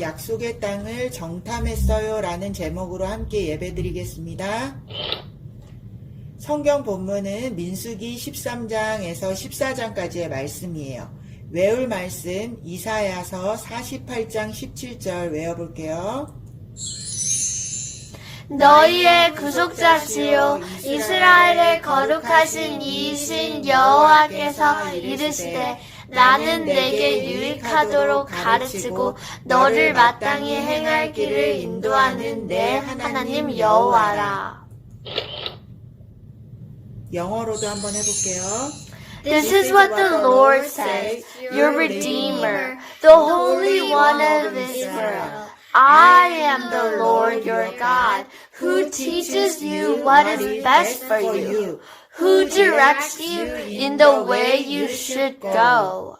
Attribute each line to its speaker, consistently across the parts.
Speaker 1: 약속의 땅을 정탐했어요 라는 제목으로 함께 예배 드리겠습니다. 성경 본문은 민수기 13장에서 14장까지의 말씀이에요. 외울 말씀 이사야서 48장 17절 외워볼게요.
Speaker 2: 너희의 구속자시요 이스라엘의 거룩하신 이이신 여호와께서 이르시되 나는 내게 유익하도록 가르치고 너를 마땅히 행할 길을 인도하는 내 하나님 여호와라.
Speaker 1: 영어로도 한번 해볼게요.
Speaker 2: This is what the Lord says, your Redeemer, the Holy One of Israel. I am the Lord your God, who teaches you what is best for you, who directs you in the way you should go.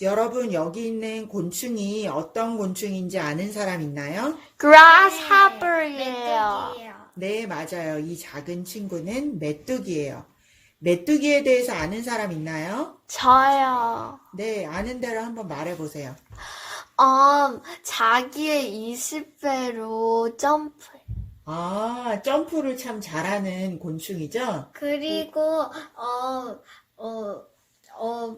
Speaker 1: 여러분 여기 있는 곤충이 어떤 곤충인지 아는 사람 있나요?
Speaker 2: Grasshopper예요.
Speaker 1: 네, 맞아요. 이 작은 친구는 메뚜기예요. 메뚜기에 대해서 아는 사람 있나요?
Speaker 2: 저요.
Speaker 1: 네, 아는 대로 한번 말해 보세요.
Speaker 2: 음, 자기의 20배로 점프.
Speaker 1: 아, 점프를 참 잘하는 곤충이죠?
Speaker 3: 그리고 어, 어, 어,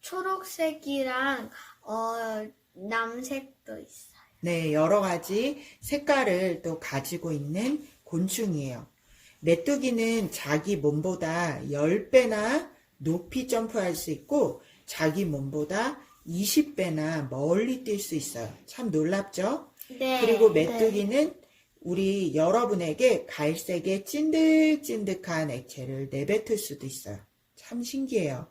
Speaker 3: 초록색이랑 어, 남색도 있어요.
Speaker 1: 네, 여러 가지 색깔을 또 가지고 있는 곤충이에요. 메뚜기는 자기 몸보다 10배나 높이 점프할 수 있고 자기 몸보다 20배나 멀리 뛸 수 있어요. 참 놀랍죠?
Speaker 3: 네.
Speaker 1: 그리고 메뚜기는 우리 여러분에게 갈색의 찐득찐득한 액체를 내뱉을 수도 있어요. 참 신기해요.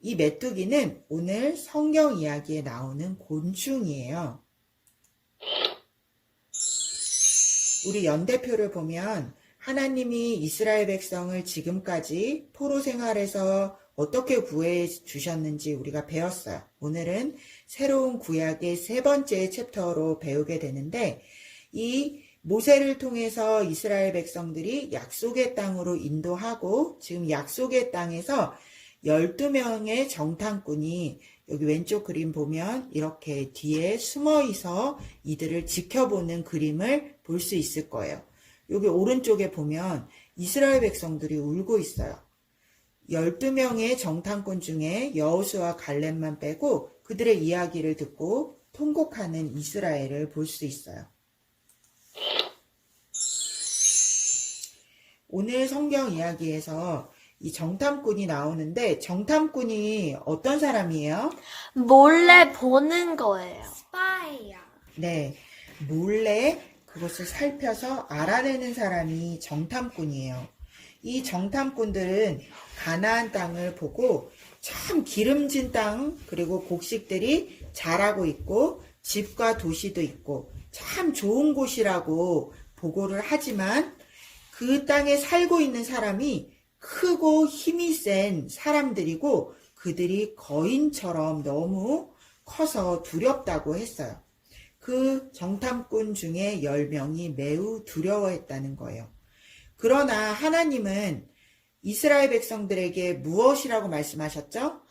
Speaker 1: 이 메뚜기는 오늘 성경 이야기에 나오는 곤충이에요. 우리 연대표를 보면 하나님이 이스라엘 백성을 지금까지 포로 생활에서 어떻게 구해 주셨는지 우리가 배웠어요. 오늘은 새로운 구약의 세 번째 챕터로 배우게 되는데 이 모세를 통해서 이스라엘 백성들이 약속의 땅으로 인도하고 지금 약속의 땅에서 12명의 정탐꾼이 여기 왼쪽 그림 보면 이렇게 뒤에 숨어 있어 이들을 지켜보는 그림을 볼 수 있을 거예요. 여기 오른쪽에 보면 이스라엘 백성들이 울고 있어요. 12명의 정탐꾼 중에 여호수와 갈렙만 빼고 그들의 이야기를 듣고 통곡하는 이스라엘을 볼 수 있어요. 오늘 성경 이야기에서 이 정탐꾼이 나오는데 정탐꾼이 어떤 사람이에요?
Speaker 2: 몰래 보는 거예요.
Speaker 3: 스파이야.
Speaker 1: 네, 몰래 그것을 살펴서 알아내는 사람이 정탐꾼이에요. 이 정탐꾼들은 가나안 땅을 보고 참 기름진 땅 그리고 곡식들이 자라고 있고 집과 도시도 있고 참 좋은 곳이라고 보고를 하지만 그 땅에 살고 있는 사람이 크고 힘이 센 사람들이고 그들이 거인처럼 너무 커서 두렵다고 했어요. 그 정탐꾼 중에 10명이 매우 두려워했다는 거예요. 그러나 하나님은 이스라엘 백성들에게 무엇이라고 말씀하셨죠?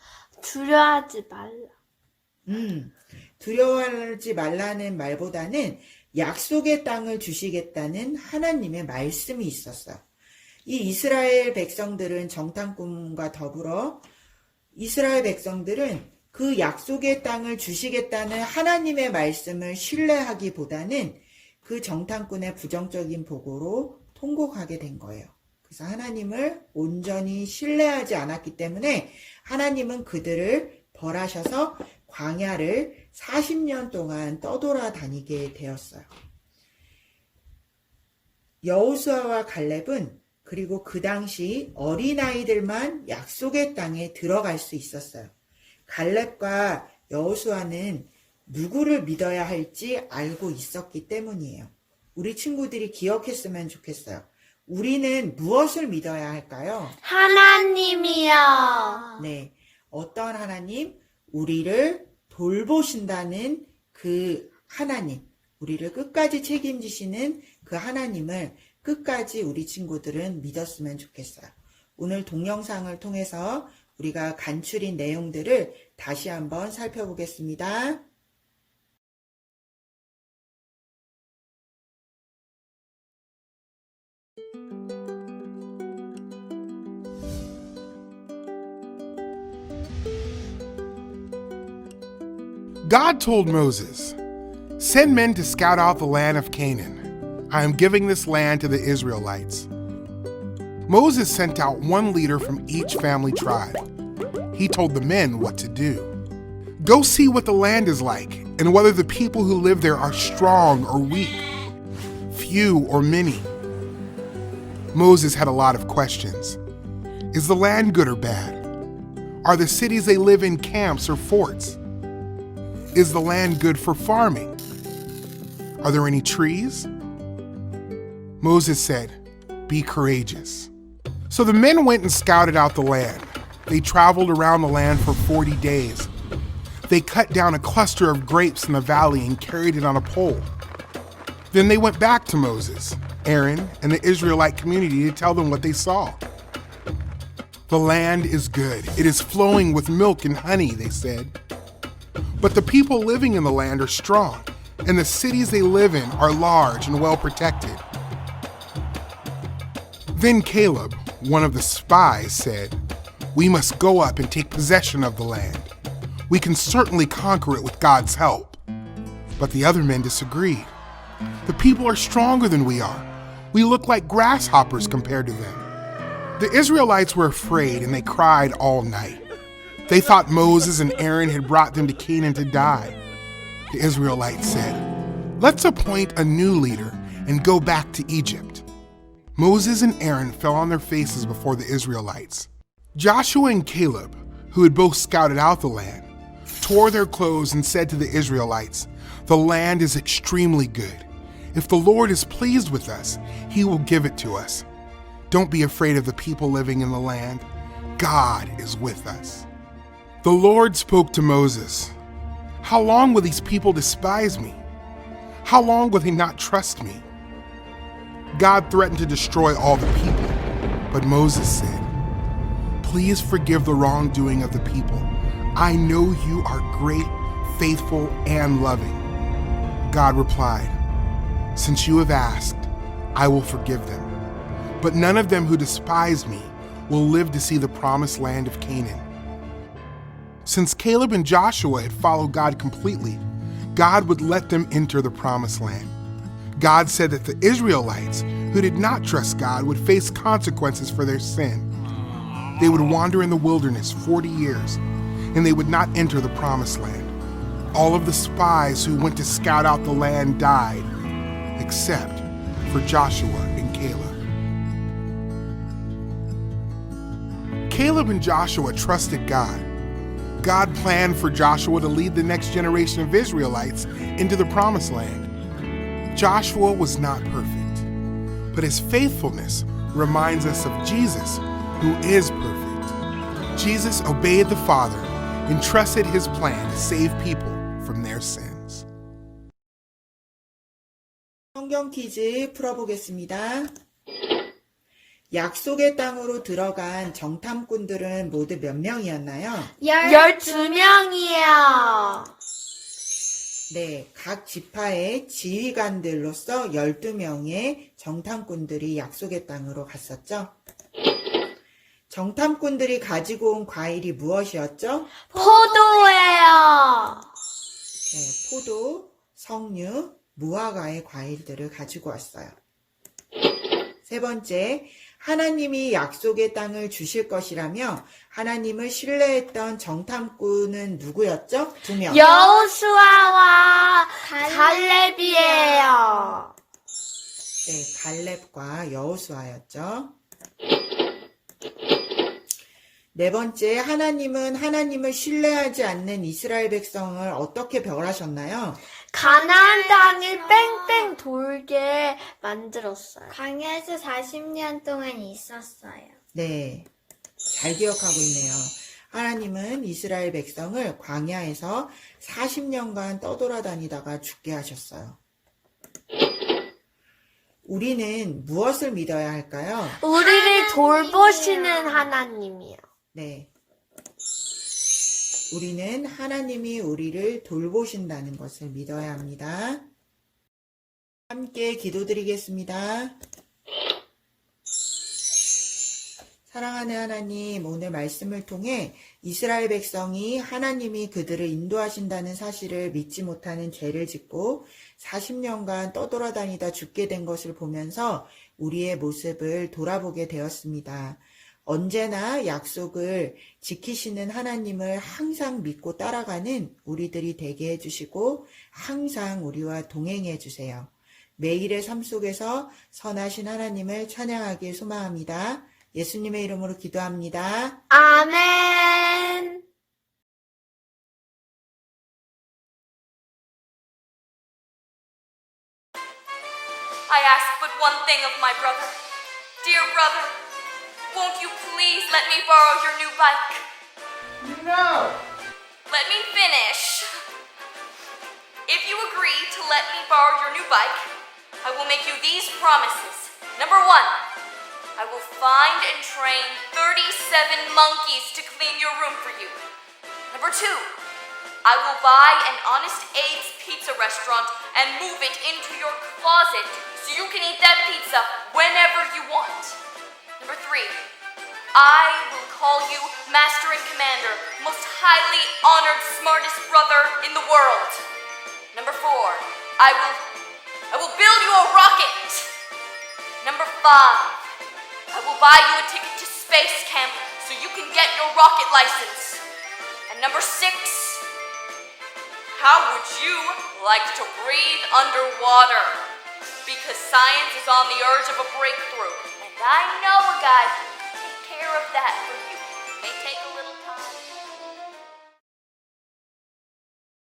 Speaker 2: 두려워하지 말라.
Speaker 1: 음, 두려워하지 말라는 말보다는 약속의 땅을 주시겠다는 하나님의 말씀이 있었어요. 이 이스라엘 백성들은 정탐꾼과 더불어 이스라엘 백성들은 그 약속의 땅을 주시겠다는 하나님의 말씀을 신뢰하기보다는 그 정탐꾼의 부정적인 보고로 통곡하게 된 거예요. 그래서 하나님을 온전히 신뢰하지 않았기 때문에 하나님은 그들을 벌하셔서 광야를 40년 동안 떠돌아 다니게 되었어요. 여호수아와 갈렙은 그리고 그 당시 어린아이들만 약속의 땅에 들어갈 수 있었어요. 갈렙과 여호수아는 누구를 믿어야 할지 알고 있었기 때문이에요. 우리 친구들이 기억했으면 좋겠어요. 우리는 무엇을 믿어야 할까요?
Speaker 2: 하나님이요.
Speaker 1: 네. 어떤 하나님? 우리를 돌보신다는 그 하나님. 우리를 끝까지 책임지시는 그 하나님을 끝까지 우리 친구들은 믿었으면 좋겠어요. 오늘 동영상을 통해서 우리가 간추린 내용들을 다시 한번 살펴보겠습니다.
Speaker 4: God told Moses, Send men to scout out the land of Canaan. I am giving this land to the Israelites. Moses sent out one leader from each family tribe. He told the men what to do. Go see what the land is like and whether the people who live there are strong or weak, few or many. Moses had a lot of questions. Is the land good or bad? Are the cities they live in camps or forts? Is the land good for farming? Are there any trees? Moses said, Be courageous. So the men went and scouted out the land. They traveled around the land for 40 days. They cut down a cluster of grapes in the valley and carried it on a pole. Then they went back to Moses, Aaron, and the Israelite community to tell them what they saw. The land is good. It is flowing with milk and honey, they said. But the people living in the land are strong, and the cities they live in are large and well protected. Then Caleb, one of the spies, said, We must go up and take possession of the land. We can certainly conquer it with God's help. But the other men disagreed. The people are stronger than we are. We look like grasshoppers compared to them. The Israelites were afraid and they cried all night. They thought Moses and Aaron had brought them to Canaan to die. The Israelites said, Let's appoint a new leader and go back to Egypt. Moses and Aaron fell on their faces before the Israelites. Joshua and Caleb, who had both scouted out the land, tore their clothes and said to the Israelites, The land is extremely good. If the Lord is pleased with us, he will give it to us. Don't be afraid of the people living in the land. God is with us. The Lord spoke to Moses How long will these people despise me? How long will they not trust me? God threatened to destroy all the people, but Moses said, Please forgive the wrongdoing of the people. I know you are great, faithful, and loving. God replied, Since you have asked, I will forgive them. But none of them who despise me will live to see the promised land of Canaan. Since Caleb and Joshua had followed God completely, God would let them enter the promised land. God said that the Israelites who did not trust God would face consequences for their sin. They would wander in the wilderness 40 years, and they would not enter the promised land. All of the spies who went to scout out the land died, except for Joshua and Caleb. Caleb and Joshua trusted God. God planned for Joshua to lead the next generation of Israelites into the promised land. Joshua was not perfect, but his faithfulness reminds us of Jesus, who is perfect. Jesus obeyed the Father and trusted his plan to save people from their sins.
Speaker 1: 성경 퀴즈 풀어보겠습니다. 약속의 땅으로 들어간 정탐꾼들은 모두 몇 명이었나요?
Speaker 2: 열두 명이에요.
Speaker 1: 네, 각 지파의 지휘관들로서 12명의 정탐꾼들이 약속의 땅으로 갔었죠. 정탐꾼들이 가지고 온 과일이 무엇이었죠?
Speaker 2: 포도예요.
Speaker 1: 네, 포도, 석류, 무화과의 과일들을 가지고 왔어요. 세 번째, 하나님이 약속의 땅을 주실 것이라며 하나님을 신뢰했던 정탐꾼은 누구였죠? 두 명.
Speaker 2: 여호수아와 갈렙이에요.
Speaker 1: 네, 갈렙과 여호수아였죠. 네 번째, 하나님은 하나님을 신뢰하지 않는 이스라엘 백성을 어떻게 벌하셨나요?
Speaker 2: 가나안 땅을 뺑뺑 돌게 만들었어요.
Speaker 3: 광야에서 40년 동안 있었어요.
Speaker 1: 네, 잘 기억하고 있네요. 하나님은 이스라엘 백성을 광야에서 40년간 떠돌아다니다가 죽게 하셨어요. 우리는 무엇을 믿어야 할까요?
Speaker 2: 우리를 돌보시는 하나님이요.
Speaker 1: 네. 우리는 하나님이 우리를 돌보신다는 것을 믿어야 합니다. 함께 기도드리겠습니다. 사랑하는 하나님, 오늘 말씀을 통해 이스라엘 백성이 하나님이 그들을 인도하신다는 사실을 믿지 못하는 죄를 짓고 40년간 떠돌아다니다 죽게 된 것을 보면서 우리의 모습을 돌아보게 되었습니다. 언제나 약속을 지키시는 하나님을 항상 믿고 따라가는 우리들이 되게 해주시고 항상 우리와 동행해 주세요. 매일의 삶 속에서 선하신 하나님을 찬양하길 소망합니다. 예수님의 이름으로 기도합니다.
Speaker 2: 아멘.
Speaker 5: I ask but one thing of my brother. Dear brother, won't you please let me borrow your new bike?
Speaker 1: No!
Speaker 5: Let me finish. If you agree to let me borrow your new bike, I will make you these promises. Number one, I will find and train 37 monkeys to clean your room for you. Number two, I will buy an Honest Abe's pizza restaurant and move it into your closet so you can eat that pizza whenever you want. Number three, I will call you Master and Commander, most highly honored, smartest brother in the world. Number four, I will I will build you a rocket. Number five, I will buy you a ticket to space camp so you can get your rocket license. And number six, how would you like to breathe underwater? Because science is on the urge of a breakthrough, and I know a guy who can take care of that for you.